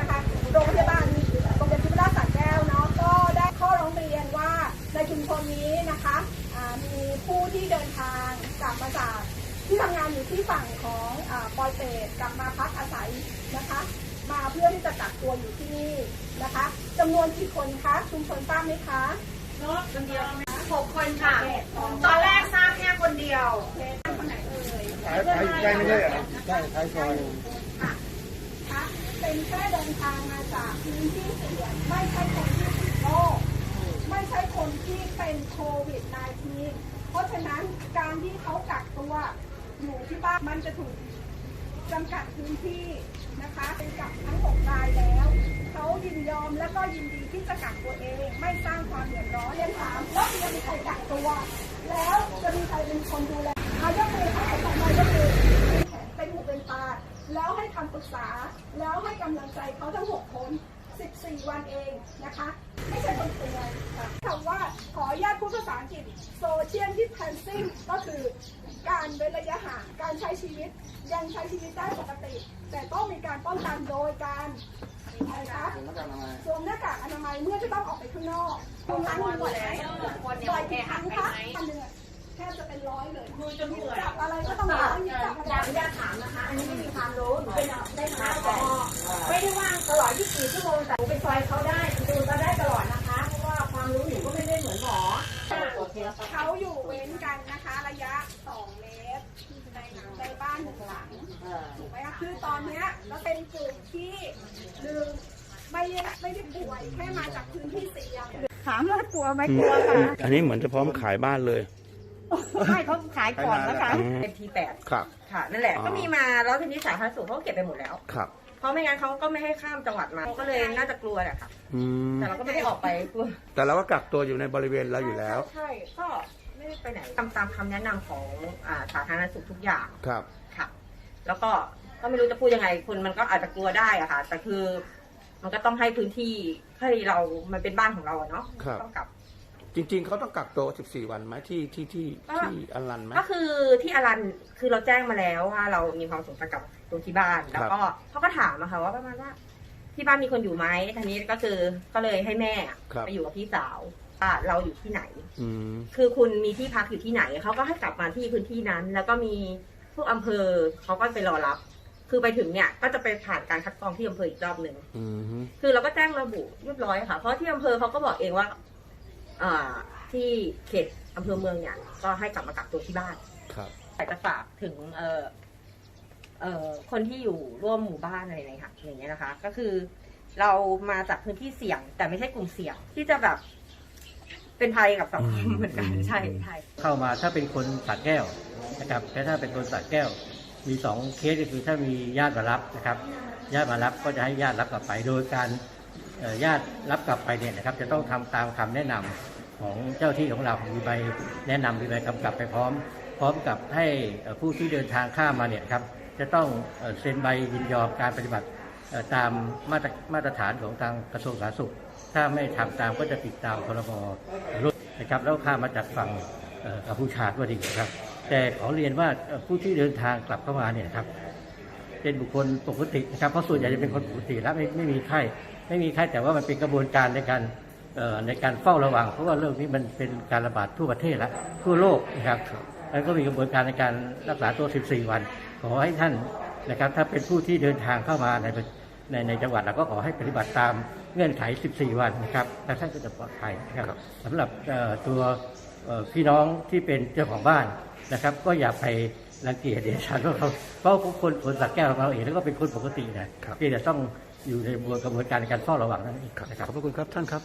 นะคะโรงพยาบาลโรงพยาบาลศิริราชสระแก้วเนาะก็ได้ข้อร้องเรียนว่าในชุมชนนี้นะคะอ่ามีผู้ที่เดินทางกลับมาจากที่ทำงานอยู่ที่ฝั่งของอาปอยเปตกลับมาพักอาศัยนะคะ มาเพื่อที่จะกักตัวอยู่ที่นี่นะคะจำนวนกี่คนคะชุมชนทราบไหมคะหกคนค่ะตอนแร ใกล้ไม่ได้เหรอใช่ขายซอยค่ะคะเป็นแค่เดินทางมาจากพื้นที่เสี่ยงไม่ใช่คนที่ติดโรคไม่ใช่คนที่เป็นโควิด -19 เพราะฉะนั้นการที่เขากักตัวอยู่ที่บ้านมันจะถูกจำกัดพื้นที่นะคะเป็นกับทั้งหกรายแล้วเขายินยอมและก็ยินดีที่จะกักตัวเอง ไม่สร้างความเดือดร้อนเรียนถามว่าจะมีใครกักตัว แล้วให้คำปรึกษา แล้วให้กำลังใจเขาทั้ง 6 คน 14 วันเองนะคะ ไม่ใช่คนป่วยคำว่าขออนุญาตพูดภาษาอังกฤษ social distancing ก็คือการเว้นระยะห่าง การใช้ชีวิตยังใช้ชีวิตได้ปกติ แต่ต้องมีการป้องกันโดยการอะไรคะผมต้องการอะไรสวมหน้ากากอนามัยเมื่อจะต้องออกไปข้างนอกคนครั้งหนึ่งบ่อยไหมบ่อยกี่ครั้งคะวันหนึ่งอะ แทบจะเป็นร้อยเลยมือจะเบื่อจับอะไรก็ต้องร้อยจับอะไรอยากอยากถามนะคะ อันนี้ไม่มีความรู้หนูเป็นได้คณะกอไม่ได้ว่างตลอด 24 ชั่วโมงแต่หนูไปซอยเขาได้ดูก็ได้ตลอดนะคะ เพราะว่าความรู้หนูก็ไม่ได้เหมือนหมอเขาอยู่เว้นกันนะคะ ระยะ 2 เมตรในในบ้านหนึ่งหลังถูกไหมคะคือตอนเนี้ยเราเป็นกลุ่มที่หนึ่งไม่ได้ไม่ได้ป่วยแค่มาจากพื้นที่เสี่ยงถามว่ากลัวไหมกลัวค่ะอันนี้เหมือนจะพร้อมขายบ้านเลย ใช่เขาขายก่อนนะคะอืม เป็นทีแปดครับ ค่ะ นั่นแหละ อ๋อ ก็มีมาแล้วทีนี้สาธารณสุขเขาก็เก็บไปหมดแล้ว ครับ เพราะไม่งั้นเขาก็ไม่ให้ข้ามจังหวัดมาเขาก็เลยน่าจะกลัวแหละค่ะ อืม แต่เราก็ไม่ได้ออกไปกลัวแต่เราก็กักตัวอยู่ในบริเวณเราอยู่แล้ว ใช่ใช่ก็ไม่ได้ไปไหนทำตามคำแนะนำของอ่าสาธารณสุขทุกอย่าง ครับ ค่ะ แล้วก็ก็ไม่รู้จะพูดยังไงคนมันก็อาจจะกลัวได้อะค่ะ แต่คือมันก็ต้องให้พื้นที่ให้เรา มันเป็นบ้านของเราอะเนาะครับ ต้องกลับ จริง ๆเขาต้องกักตัว 14 วันไหมที่ที่ที่ก็ที่อลันไหม ก็คือที่อารันคือเราแจ้งมาแล้วว่าเรามีความสงสัยกับตรงที่บ้านแล้วก็เขาก็ถามอะค่ะว่าประมาณว่า ที่บ้านมีคนอยู่ไหมทีนี้ก็คือก็เลยให้แม่อะครับ ไปอยู่กับพี่สาวว่าเราอยู่ที่ไหน อืม คือคุณมีที่พักอยู่ที่ไหนเขาก็ให้กลับมาที่พื้นที่นั้น แล้วก็มีพวกอำเภอเขาก็ไปรอรับ คือไปถึงเนี่ยก็จะไปผ่านการคัดกรองที่อำเภออีกรอบหนึ่ง อืม คือเราก็แจ้งระบุเรียบร้อยค่ะ เพราะที่อำเภอเขาก็บอกเองว่าอ่า ที่เขตอำเภอเมืองเนี่ย ก็ให้กลับมากักตัวที่บ้านครับอยากจะฝากถึงเอ่อเอ่อคนที่อยู่ร่วมหมู่บ้านอะไรเนี่ยค่ะอย่างเงี้ยนะคะ ก็คือ เรามาจากพื้นที่เสี่ยง แต่ไม่ใช่กลุ่มเสี่ยงที่จะแบบ เป็นภัยกับสังคมเหมือนกันใช่ใช่เข้ามาถ้าเป็นคนสระแก้วนะครับแต่ถ้าเป็นคนสระแก้ว มีสองเคสก็คือถ้ามีญาติมารับนะครับญาติมารับก็จะให้ญาติรับกลับไปโดยการเอ่อ ญาติรับกลับไปเนี่ยนะครับ จะต้องทำตามคำแนะนำของเจ้าที่ของเรามีใบแนะนำมีใบกำกับไปพร้อม พร้อมกับให้ผู้ที่เดินทางข้ามมาเนี่ยครับจะต้องเซ็นใบยินยอมการปฏิบัติตามมาตรมาตรฐานของทางกระทรวงสาธารณสุข ถ้าไม่ทำตามก็จะติดตามพรบรถนะครับแล้วข้ามาจากฝั่งเอ่อกัมพูชาก็ดีนะครับ แต่ขอเรียนว่าผู้ที่เดินทางกลับเข้ามาเนี่ยครับ เป็นบุคคลปกตินะครับเพราะส่วนใหญ่จะเป็นคนปกติและไม่ไม่มีไข้ไม่มีไข้แต่ว่ามันเป็นกระบวนการในการในการเฝ้าระวัง เพราะว่าเรื่องนี้มันเป็นการระบาดทั่วประเทศแล้วทั่วโลกนะครับแล้วก็มีกระบวนการในการรักษาตัว 14 วัน ขอให้ท่านนะครับ ถ้าเป็นผู้ที่เดินทางเข้ามาในในในจังหวัดเราก็ขอให้ปฏิบัติตามเงื่อนไข 14 วันนะครับแล้วท่านก็จะปลอดภัยนะครับสำหรับตัวพี่น้องที่เป็นเจ้าของบ้านนะครับ ก็อย่าไป รังเกียจเดชานว่าเขาเพราะคนคนสักแก้วของเราเองแล้วก็เป็นคนปกตินะครับ เพียงแต่ต้องอยู่ในกระบวนการในการเฝ้าระวังนั่นเองครับนะครับ ขอบพระคุณครับท่านครับ